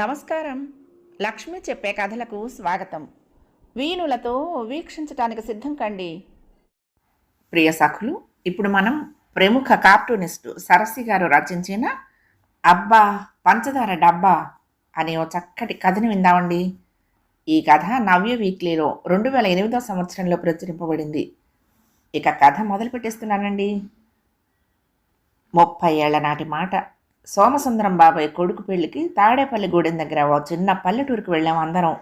నమస్కారం. లక్ష్మి చెప్పే కథలకు స్వాగతం. వీణులతో వీక్షించటానికి సిద్ధం కండి. ప్రియ సఖులు ఇప్పుడు మనం ప్రముఖ కార్టూనిస్టు సరస్సి గారు రచించిన అబ్బా పంచదార డబ్బా అనే ఓ చక్కటి కథని విందామండి. ఈ కథ నవ్య వీక్లీలో రెండు వేల ఎనిమిదో సంవత్సరంలో ప్రచురింపబడింది. ఇక కథ మొదలు పెట్టేస్తున్నానండి ముప్పై ఏళ్ళ నాటి మాట. సోమసుందరం బాబాయ్ కొడుకు పెళ్ళికి తాడేపల్లి గూడెం దగ్గర ఓ చిన్న పల్లెటూరుకు వెళ్ళాం అందరం.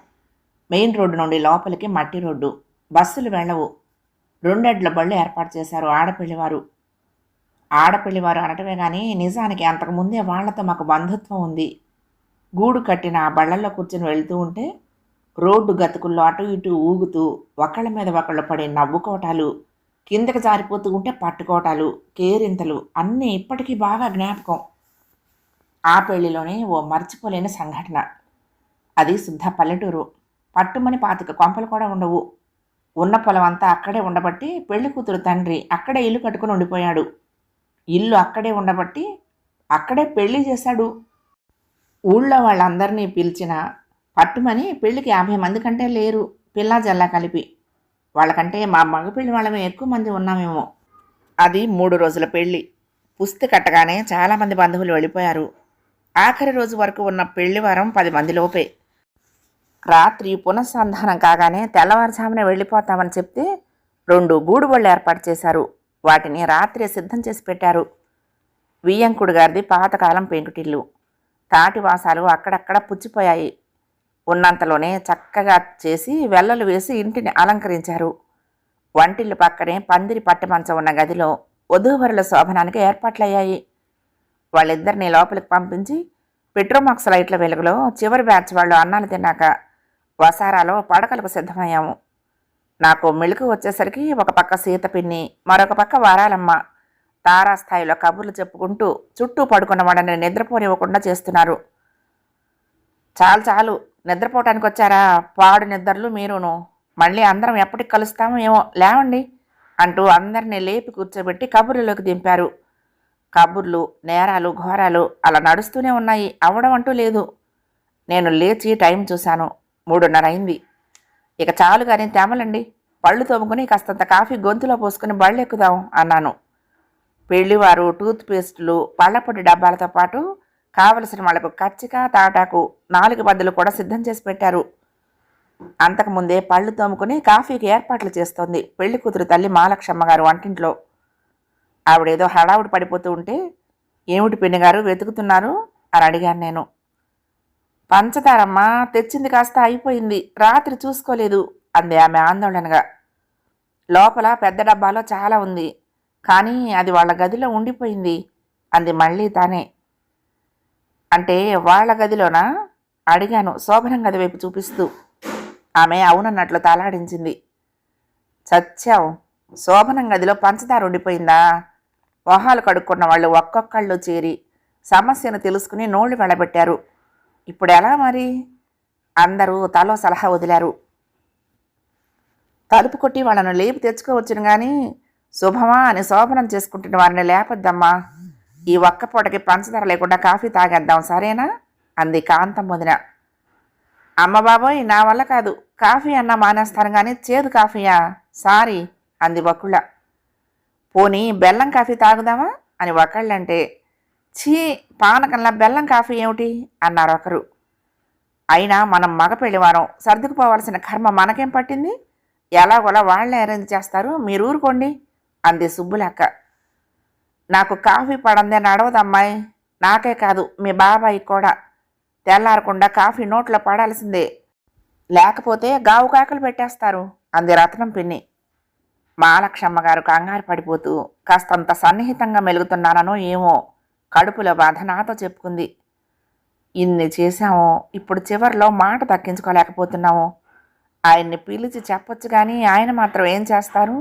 మెయిన్ రోడ్డు నుండి లోపలికి మట్టి రోడ్డు. బస్సులు వెళ్ళవు. రెండెడ్ల బళ్ళు ఏర్పాటు చేశారు ఆడపిల్లివారు. ఆడపిల్లివారు అనటమే కానీ నిజానికి అంతకుముందే వాళ్ళతో మాకు బంధుత్వం ఉంది. గూడు కట్టిన ఆ బళ్ళల్లో కూర్చొని వెళ్తూ ఉంటే రోడ్డు గతుకుల్లో అటు ఇటు ఊగుతూ ఒకళ్ళ మీద ఒకళ్ళు పడి నవ్వుకోవటాలు కిందకి జారిపోతూ ఉంటే పట్టుకోవటాలు కేరింతలు అన్నీ ఇప్పటికీ బాగా జ్ఞాపకం. ఆ పెళ్ళిలోనే ఓ మర్చిపోలేని సంఘటన. అది శుద్ధ పల్లెటూరు. పట్టుమని పాతిక కొంపలు కూడా ఉండవు. ఉన్న పొలం అంతా అక్కడే ఉండబట్టి పెళ్ళి కూతురు తండ్రి అక్కడే ఇల్లు కట్టుకుని ఉండిపోయాడు. ఇల్లు అక్కడే ఉండబట్టి అక్కడే పెళ్ళి చేశాడు. ఊళ్ళో వాళ్ళందరినీ పిలిచిన పట్టుమని పెళ్ళికి యాభై మంది కంటే లేరు. పిల్లా జల్లా కలిపి. వాళ్ళకంటే మా మగపిల్లి వాళ్ళమే ఎక్కువ మంది ఉన్నామేమో. అది మూడు రోజుల పెళ్ళి పుస్తి కట్టగానే చాలామంది బంధువులు వెళ్ళిపోయారు. ఆఖరి రోజు వరకు ఉన్న పెళ్ళివారం పది మంది లోపే. రాత్రి పునఃసంధానం కాగానే తెల్లవారుజామునే వెళ్ళిపోతామని చెప్తే రెండు గూడుబళ్ళు ఏర్పాటు చేశారు. వాటిని రాత్రి సిద్ధం చేసి పెట్టారు. వియ్యంకుడు గారిది పాతకాలం పెంకుటిల్లు. తాటివాసాలు అక్కడక్కడ పుచ్చిపోయాయి. ఉన్నంతలోనే చక్కగా చేసి వెల్లలు వేసి ఇంటిని అలంకరించారు. వంటిల్లు పక్కనే పందిరి పట్టెమంచం ఉన్న గదిలో వధూవరుల శోభనానికి ఏర్పాట్లయ్యాయి. వాళ్ళిద్దరిని లోపలికి పంపించి పెట్రోమాక్స్ లైట్ల వెలుగులో చివరి బ్యాచ్ వాళ్ళు అన్నాలు తిన్నాక వసారాలో పడకలకు సిద్ధమయ్యాము. నాకు మెళుకు వచ్చేసరికి ఒక పక్క సీత పిన్ని మరొక పక్క వారాలమ్మ. తారాస్థాయిలో కబుర్లు చెప్పుకుంటూ చుట్టూ పడుకున్న వాళ్ళని నిద్రపోనివ్వకుండా చేస్తున్నారు. చాలు చాలు నిద్రపోవటానికి వచ్చారా? పాడు నిద్రలు మీరును. మళ్ళీ అందరం ఎప్పటికి కలుస్తామో ఏమో లేవండి అంటూ అందరినీ లేపి కూర్చోబెట్టి కబుర్లలోకి దింపారు. కబుర్లు నేరాలు ఘోరాలు అలా నడుస్తూనే ఉన్నాయి. అవడం అంటూ లేదు. నేను లేచి టైం చూశాను. మూడున్నర అయింది. ఇక చాలు కానీ తేమలండి. పళ్ళు తోముకుని కాస్తంత కాఫీ గొంతులో పోసుకుని బళ్ళు ఎక్కుదాం అన్నాను. పెళ్ళివారు టూత్ పేస్టులు పళ్ళపొడి డబ్బాలతో పాటు కావలసిన వాళ్ళకు కచ్చిక తాటాకు నాలుగు బద్దలు కూడా సిద్ధం చేసి పెట్టారు. అంతకుముందే పళ్ళు తోముకుని కాఫీకి ఏర్పాట్లు చేస్తోంది పెళ్ళి కూతురు తల్లి మాలక్షమ్మ గారు వంటింట్లో. ఆవిడేదో హడావుడి పడిపోతూ ఉంటే ఏమిటి పిన్నిగారు వెతుకుతున్నారు? అని అడిగాను నేను. పంచదారమ్మ తెచ్చింది కాస్త అయిపోయింది రాత్రి చూసుకోలేదు అంది ఆమె ఆందోళనగా. లోపల పెద్ద డబ్బాలో చాలా ఉంది కానీ అది వాళ్ళ గదిలో ఉండిపోయింది అంది మళ్ళీ తానే. అంటే వాళ్ళ గదిలోనా? అడిగాను శోభనం గది వైపు చూపిస్తూ. ఆమె అవునన్నట్లు తలాడించింది. చచ్చావు శోభనం గదిలో పంచదార ఉండిపోయిందా? మొహాలు కడుక్కున్న వాళ్ళు ఒక్కొక్కళ్ళు చేరి సమస్యను తెలుసుకుని నోళ్ళు వెళ్ళబెట్టారు ఇప్పుడు ఎలా మరి? అందరూ తలో సలహా వదిలారు. తలుపు కొట్టి వాళ్ళను లేపి తెచ్చుకోవచ్చును కానీ శుభమా అని శోభనం చేసుకుంటున్న వారిని లేపొద్దమ్మా. ఈ ఒక్క పూటకి పంచదార లేకుండా కాఫీ తాగేద్దాం సరేనా? అంది కాంతం వదిన. అమ్మ బాబోయ్ నా వల్ల కాదు. కాఫీ అన్నా మానేస్తాను కానీ చేదు కాఫీయా? సారీ అంది బకుళ్ళ పోనీ బెల్లం కాఫీ తాగుదామా? అని ఒకళ్ళంటే చీ పానకంలా బెల్లం కాఫీ ఏమిటి? అన్నారు ఒకరు. అయినా మనం మగ పెళ్ళివారం సర్దుకుపోవాల్సిన కర్మ మనకేం పట్టింది? ఎలాగోలా వాళ్ళే అరేంజ్ చేస్తారు మీరు ఊరుకోండి అంది సుబ్బులక్క. నాకు కాఫీ పడందే నడవదమ్మాయి నాకే కాదు మీ బాబాయి కూడా. తెల్లారకుండా కాఫీ నోట్లో పడాల్సిందే. లేకపోతే గావు కాకలు పెట్టేస్తారు అంది రత్నం పిన్ని. మాలక్షమ్మ గారు కంగారు పడిపోతూ కాస్తంత సన్నిహితంగా మెలుగుతున్నానో ఏమో కడుపులో బాధ నాతో చెప్పుకుంది. ఇన్ని చేశాము ఇప్పుడు చివరిలో మాట దక్కించుకోలేకపోతున్నాము ఆయన్ని పిలిచి చెప్పొచ్చు కానీ ఆయన మాత్రం ఏం చేస్తారు?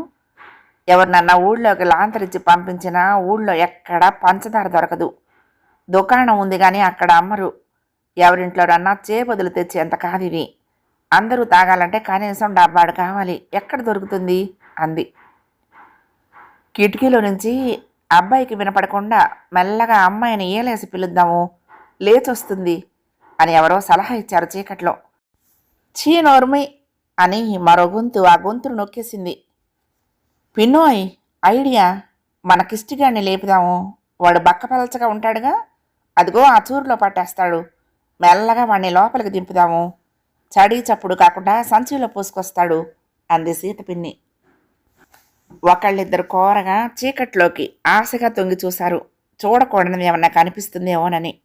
ఎవరినన్నా ఊళ్ళోకి లాంతరిచ్చి పంపించినా ఊళ్ళో ఎక్కడా పంచదార దొరకదు. దుకాణం ఉంది కానీ అక్కడ అమ్మరు. ఎవరింట్లోనన్నా చేపదులు తెచ్చేంత కాదు ఇవి. అందరూ తాగాలంటే కనీసం డబ్బాడు కావాలి. ఎక్కడ దొరుకుతుంది? అంది. కిటికీలో నుంచి అబ్బాయికి వినపడకుండా మెల్లగా అమ్మాయిని ఏలేసి పిలుద్దాము లేచొస్తుంది అని ఎవరో సలహా ఇచ్చారు చీకట్లో. చీ నోర్మి అని మరో గొంతు ఆ గొంతును నొక్కేసింది. పిన్నోయ్ ఐడియా మన కిష్టిగాడిని లేపుదాము. వాడు బక్కపలచగా ఉంటాడుగా? అదిగో ఆ చూరులో పట్టేస్తాడు. మెల్లగా వాడిని లోపలికి దింపుదాము. చడి చప్పుడు కాకుండా సంచిలో పోసుకొస్తాడు అంది సీత పిన్ని. ఒకళ్ళిద్దరు కోరగా చీకట్లోకి ఆశగా తొంగి చూశారు. చూడకూడనిది ఏమన్నా కనిపిస్తుందేమోనని.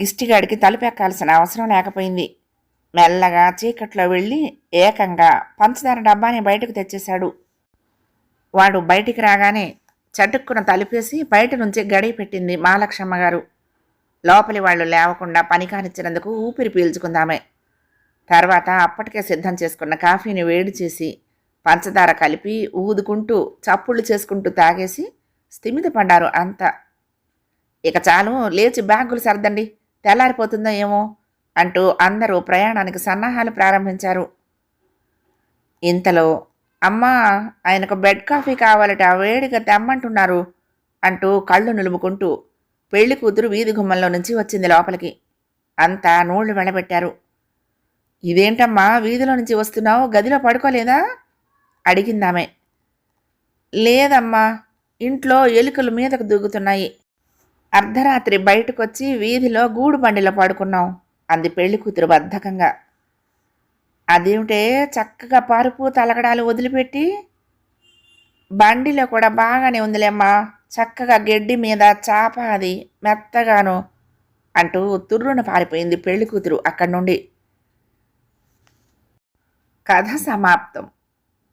గిష్టిగాడికి తలుపెక్కాల్సిన అవసరం లేకపోయింది. మెల్లగా చీకట్లో వెళ్ళి ఏకంగా పంచదార డబ్బాని బయటకు తెచ్చేశాడు. వాడు బయటికి రాగానే చటుక్కున తలుపేసి బయట నుంచి గడియ పెట్టింది మాలక్షమ్మ గారు. లోపలి వాళ్ళు లేవకుండా పని కానిచ్చినందుకు ఊపిరి పీల్చుకుందామే. తర్వాత అప్పటికే సిద్ధం చేసుకున్న కాఫీని వేడి చేసి పంచదార కలిపి ఊదుకుంటూ చప్పుళ్ళు చేసుకుంటూ తాగేసి స్థిమితపడ్డారు అంతా. ఇక చాలు లేచి బ్యాగులు సర్దండి. తెల్లారిపోతుందో ఏమో అంటూ అందరూ ప్రయాణానికి సన్నాహాలు ప్రారంభించారు. ఇంతలో అమ్మా ఆయనకు బెడ్ కాఫీ కావాలట వేడిగా తెమ్మంటున్నారు అంటూ కళ్ళు నిలుముకుంటూ పెళ్ళి కూతురు వీధి గుమ్మంలో నుంచి వచ్చింది లోపలికి. అంతా నోళ్ళు వెళ్ళబెట్టారు ఇదేంటమ్మా వీధిలో నుంచి వస్తున్నావు? గదిలో పడుకోలేదా? అడిగిందామె. లేదమ్మా ఇంట్లో ఎలుకలు మీదకు దూకుతున్నాయి. అర్ధరాత్రి బయటకొచ్చి వీధిలో గూడు బండిలో పడుకున్నాం అంది పెళ్ళి కూతురు బద్ధకంగా. అదేమిటే చక్కగా పరుపు తలగడాలు వదిలిపెట్టి? బండిలో కూడా బాగానే ఉందిలేమ్మా చక్కగా గడ్డి మీద చాప అది మెత్తగాను అంటూ తుర్రున పారిపోయింది పెళ్ళి కూతురు అక్కడి నుండి కథ సమాప్తం.